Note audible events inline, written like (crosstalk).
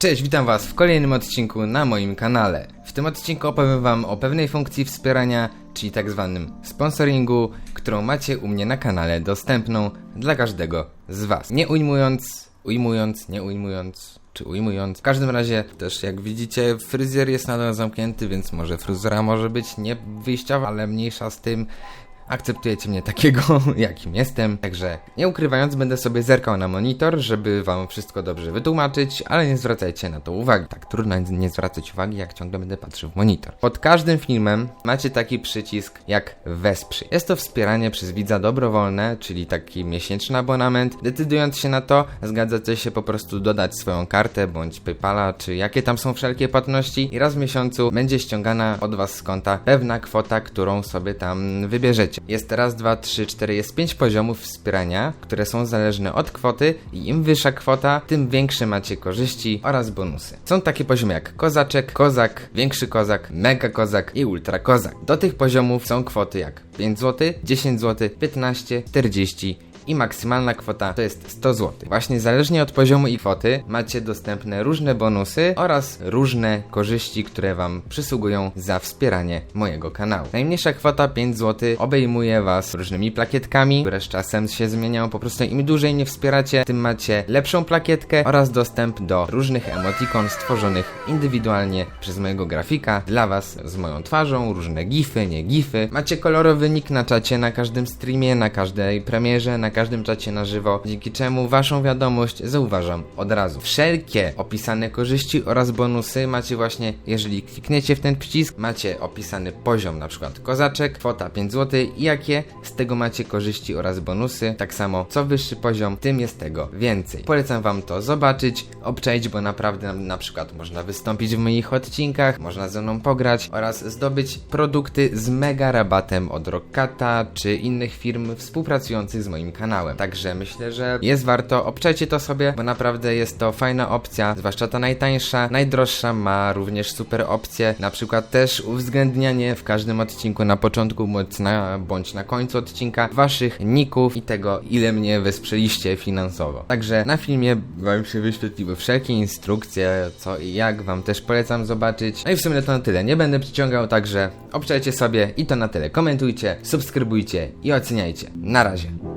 Cześć, witam was w kolejnym odcinku na moim kanale. W tym odcinku opowiem wam o pewnej funkcji wspierania, czyli tak zwanym sponsoringu, którą macie u mnie na kanale dostępną dla każdego z was. Nie ujmując, ujmując, nie ujmując, czy ujmując. W każdym razie też jak widzicie fryzjer jest nadal zamknięty, więc może fryzura może być nie wyjściowa, ale mniejsza z tym. Akceptujecie mnie takiego, (laughs) jakim jestem. Także nie ukrywając, będę sobie zerkał na monitor, żeby wam wszystko dobrze wytłumaczyć, ale nie zwracajcie na to uwagi. Tak, trudno nie zwracać uwagi, jak ciągle będę patrzył w monitor. Pod każdym filmem macie taki przycisk jak wesprzyj. Jest to wspieranie przez widza dobrowolne, czyli taki miesięczny abonament. Decydując się na to, zgadzacie się po prostu dodać swoją kartę bądź Paypala, czy jakie tam są wszelkie płatności i raz w miesiącu będzie ściągana od was z konta pewna kwota, którą sobie tam wybierzecie. Jest raz, dwa, trzy, cztery, jest pięć poziomów wspierania, które są zależne od kwoty i im wyższa kwota, tym większe macie korzyści oraz bonusy. Są takie poziomy jak kozaczek, kozak, większy kozak, mega kozak i ultra kozak. Do tych poziomów są kwoty jak 5 zł, 10 zł, 15, 40 i maksymalna kwota to jest 100 zł. Właśnie zależnie od poziomu i kwoty macie dostępne różne bonusy oraz różne korzyści, które Wam przysługują za wspieranie mojego kanału. Najmniejsza kwota 5 zł obejmuje Was różnymi plakietkami, które z czasem się zmieniają. Po prostu im dłużej nie wspieracie, tym macie lepszą plakietkę oraz dostęp do różnych emotikon stworzonych indywidualnie przez mojego grafika dla Was z moją twarzą, różne gify, nie gify. Macie kolorowy nick na czacie na każdym streamie, na każdej premierze, na każdym czacie na żywo, dzięki czemu waszą wiadomość zauważam od razu. Wszelkie opisane korzyści oraz bonusy macie właśnie, jeżeli klikniecie w ten przycisk, macie opisany poziom, na przykład kozaczek, kwota 5 zł i jakie z tego macie korzyści oraz bonusy. Tak samo, co wyższy poziom, tym jest tego więcej. Polecam wam to zobaczyć, obczaić, bo naprawdę na przykład można wystąpić w moich odcinkach, można ze mną pograć oraz zdobyć produkty z mega rabatem od Rockata czy innych firm współpracujących z moim kanałem kanałem. Także myślę, że jest warto, obczajcie to sobie, bo naprawdę jest to fajna opcja, zwłaszcza ta najtańsza, najdroższa ma również super opcje, na przykład też uwzględnianie w każdym odcinku na początku bądź na, bądź na końcu odcinka waszych ników i tego, ile mnie wesprzeliście finansowo. Także na filmie wam się wyświetliły wszelkie instrukcje, co i jak, wam też polecam zobaczyć. No i w sumie to na tyle, nie będę przyciągał, także obczajcie sobie i to na tyle. Komentujcie, subskrybujcie i oceniajcie. Na razie.